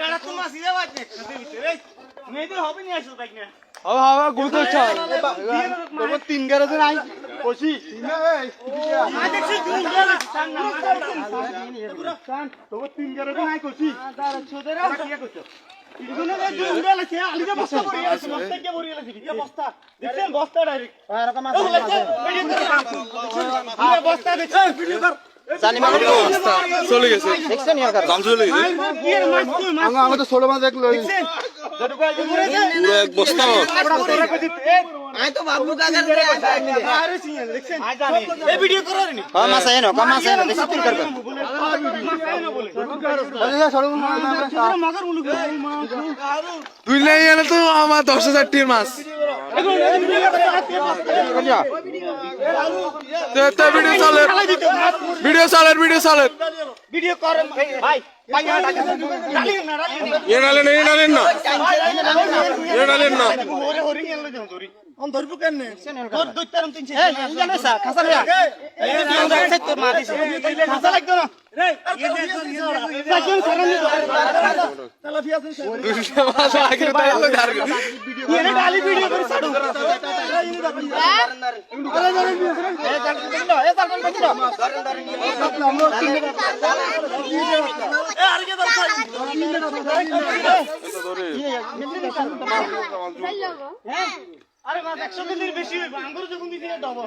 গাড়া তো মাসি যাওয়া আছে খাতে ভিতরে। মেয়েদের হবে নি আসল বাইক না? হবে হবে গুরুত্ব হচ্ছে তোর তিন গ্যারেজে নাই। বসি আ দেখছি সান না তোর তিন ছোদরা কি যে বস্তা পড়ে গেছে বস্তা কে পড়ে গেছে। কি বস্তা। দেখছেন বস্তা ডাইরেক্ট এরকম ও লাগছে বস্তা দেখছেন? ভিডিও কর। জানি মাছ চলে গেছে চলে গেছে। তুই মাছ আমি তো ছোট মাছ দেখল দেখছেন যেটুকু আগে পড়েছে পুরো এক বস্তা তোরা কইছিস এ আমি তো বাবু কাকার করে আরে সিন দেখছেন এই ভিডিও করো নি কম মাছ আইনো কম মাছ আইনো বেশি তুই করবে। মগর মুলুক মাছ দুই নাই তো আমার দশ হাজার টির মাছ। ভিডিও চলে ভিডিও চলে ভিডিও চলে ভিডিও করে ভাই ভাই ডালি না ডালি এ নালেন এ নালেন না এ নালেন না ওরে হরি গেল যাও ধরি অন ধরবো কেন তোর দৈতারম তিনছে এই জানো সা খাসা রে এই দেখছ তোর মা দিছে খাসা লাগতো না রে সাইকেল সারানি তালা ফিয়াছেন দুইশো মাছ আগে তাই হলো ধার এনে ডালি ভিডিও করে ছাড়ো এ আর মাছ 100 কেজির বেশি হইব আঙ্গুর যখন দিছি ডবল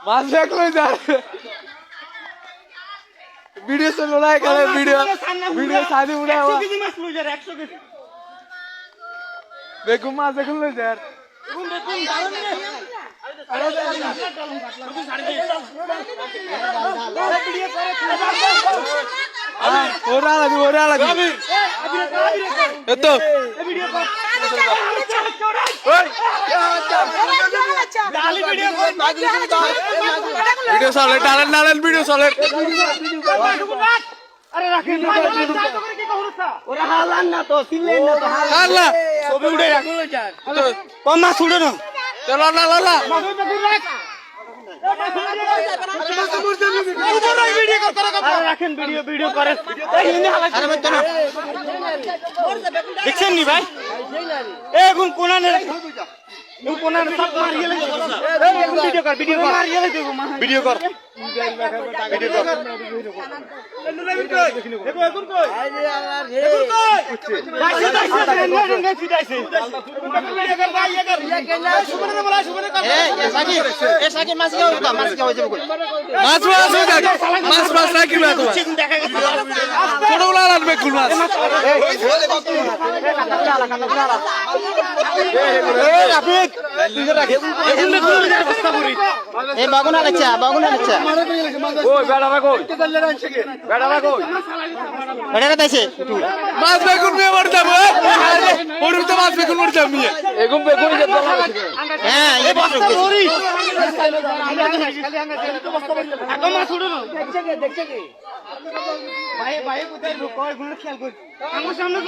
মাছ দেখল যার ভিডিও চলো না এখানে ভিডিও ভিডিও সাদি উড়ে 100 কেজি মাছ লই যার 100 কেজি। বেগুন মাছ দেখল যার। কোন দেখুন দারুণ রে আরে ভিডিও কর এতো এই ভিডিও কর ডালি ভিডিও কর ভিডিও চলে টালেন টালেন ভিডিও চলে আরে রাখেন কি কহরছা ওরা হালান না তো সিলেন না তো আল্লাহ ছবি উঠে রাখ তো কম ছুড়ে না চলো না লালা। রাখেন ভিডিও ভিডিও করে। দেখছেন নি ভাই? এখন কোনা ভিডিও কর ভিডিও কর ভিডিও কর ভিডিও কর দেখো এখন কই এখন কই দাইছে দাইছে রেঙ্গা রেঙ্গা ফিটাইছে ভিডিও কর। ভাই ইয়ে কর সুবনে দে বলা সুবনে কর। এ এ সাকি এ সাকি মাছ মাছ কি হবে কই? মাছ মাছ হয়ে যাক মাছ মাছ রাখি না তোমার ঠিক দেখা গেছে ছোটগুলা রাখবে কুল মাছ এখন দেখো বস্তা করি এ বাগুনা লাগছে বাগুনা লাগছে মাছ বেগুন নিয়ে মরে যাব ওরম তো মাছ বেগুন মরে যাব নিয়ে। এগুন বেগুন হ্যাঁ মাছ উঠে না দেখছে কি? ভাই ভাই কোথায় খেয়াল করি আমার সামনে